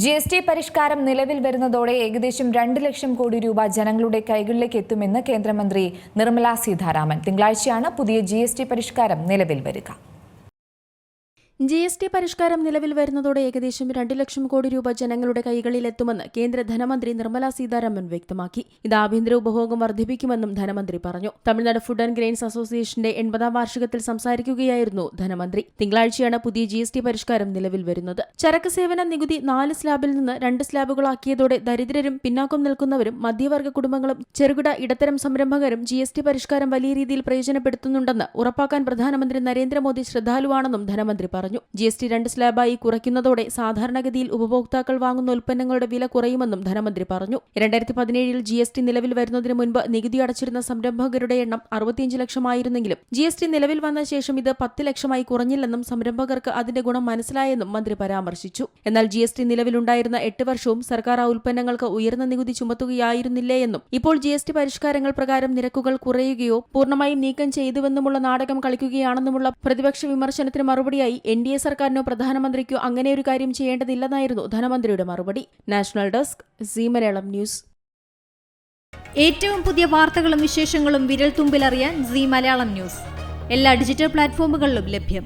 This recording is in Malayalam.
ജി എസ് ടി പരിഷ്കാരം നിലവിൽ വരുന്നതോടെ ഏകദേശം രണ്ട് ലക്ഷം കോടി രൂപ ജനങ്ങളുടെ കൈകളിലേക്ക് എത്തുമെന്ന് കേന്ദ്രമന്ത്രി നിർമ്മലാ സീതാരാമൻ. തിങ്കളാഴ്ചയാണ് പുതിയ ജി പരിഷ്കാരം നിലവിൽ വരിക. ജി എസ് ടി പരിഷ്കാരം നിലവിൽ വരുന്നതോടെ ഏകദേശം രണ്ട് ലക്ഷം കോടി രൂപ ജനങ്ങളുടെ കൈകളിൽ എത്തുമെന്ന് കേന്ദ്ര ധനമന്ത്രി നിർമ്മല സീതാരാമൻ വ്യക്തമാക്കി. ഇത് ആഭ്യന്തര ഉപഭോഗം വർദ്ധിപ്പിക്കുമെന്നും ധനമന്ത്രി പറഞ്ഞു. തമിഴ്നാട് ഫുഡ് ആൻഡ് ഗ്രെയിൻസ് അസോസിയേഷന്റെ എൺപതാം വാർഷികത്തിൽ സംസാരിക്കുകയായിരുന്നു ധനമന്ത്രി. തിങ്കളാഴ്ചയാണ് പുതിയ ജി എസ് ടി പരിഷ്കാരം നിലവിൽ വരുന്നത്. ചരക്ക് സേവന നികുതി നാല് സ്ലാബിൽ നിന്ന് രണ്ട് സ്ലാബുകളാക്കിയതോടെ ദരിദ്രരും പിന്നാക്കം നിൽക്കുന്നവരും മധ്യവർഗ കുടുംബങ്ങളും ചെറുകിട ഇടത്തരം സംരംഭകരും ജി എസ് ടി പരിഷ്കാരം വലിയ രീതിയിൽ പ്രയോജനപ്പെടുത്തുന്നുണ്ടെന്ന് ഉറപ്പാക്കാൻ പ്രധാനമന്ത്രി നരേന്ദ്രമോദി ശ്രദ്ധാലുവാണെന്നും ധനമന്ത്രി പറഞ്ഞു. ജി എസ് ടി രണ്ട് സ്ലാബായി കുറയ്ക്കുന്നതോടെ സാധാരണഗതിയിൽ ഉപഭോക്താക്കൾ വാങ്ങുന്ന ഉൽപ്പന്നങ്ങളുടെ വില കുറയുമെന്നും ധനമന്ത്രി പറഞ്ഞു. രണ്ടായിരത്തി പതിനേഴിൽ ജി എസ് ടി നിലവിൽ വരുന്നതിന് മുൻപ് നികുതി അടച്ചിരുന്ന സംരംഭകരുടെ എണ്ണം അറുപത്തിയഞ്ച് ലക്ഷമായിരുന്നെങ്കിലും ജി എസ് ടി നിലവിൽ വന്ന ശേഷം ഇത് പത്ത് ലക്ഷമായി കുറഞ്ഞില്ലെന്നും സംരംഭകർക്ക് അതിന്റെ ഗുണം മനസ്സിലായെന്നും മന്ത്രി പരാമർശിച്ചു. എന്നാൽ ജി എസ് ടി നിലവിലുണ്ടായിരുന്ന എട്ട് വർഷവും സർക്കാർ ആ ഉൽപ്പന്നങ്ങൾക്ക് ഉയർന്ന നികുതി ചുമത്തുകയായിരുന്നില്ലേ എന്നും ഇപ്പോൾ ജി എസ് ടി പരിഷ്കാരങ്ങൾ പ്രകാരം നിരക്കുകൾ കുറയുകയോ പൂർണമായും നീക്കം ചെയ്തുവെന്നുമുള്ള നാടകം കളിക്കുകയാണെന്നുമുള്ള പ്രതിപക്ഷ വിമർശനത്തിന് മറുപടിയായി എൻ ഡി എ സർക്കാരിനോ പ്രധാനമന്ത്രിക്കോ അങ്ങനെ ഒരു കാര്യം ചെയ്യേണ്ടതില്ലെന്നായിരുന്നു ധനമന്ത്രിയുടെ മറുപടി. National desk C Malayalam news. ഏറ്റവും പുതിയ വാർത്തകളും വിശേഷങ്ങളും വിരൽ തുമ്പിലറിയാൻ സി മലയാളം ന്യൂസ്. എല്ലാ ഡിജിറ്റൽ പ്ലാറ്റ്ഫോമുകളിലും ലഭ്യം.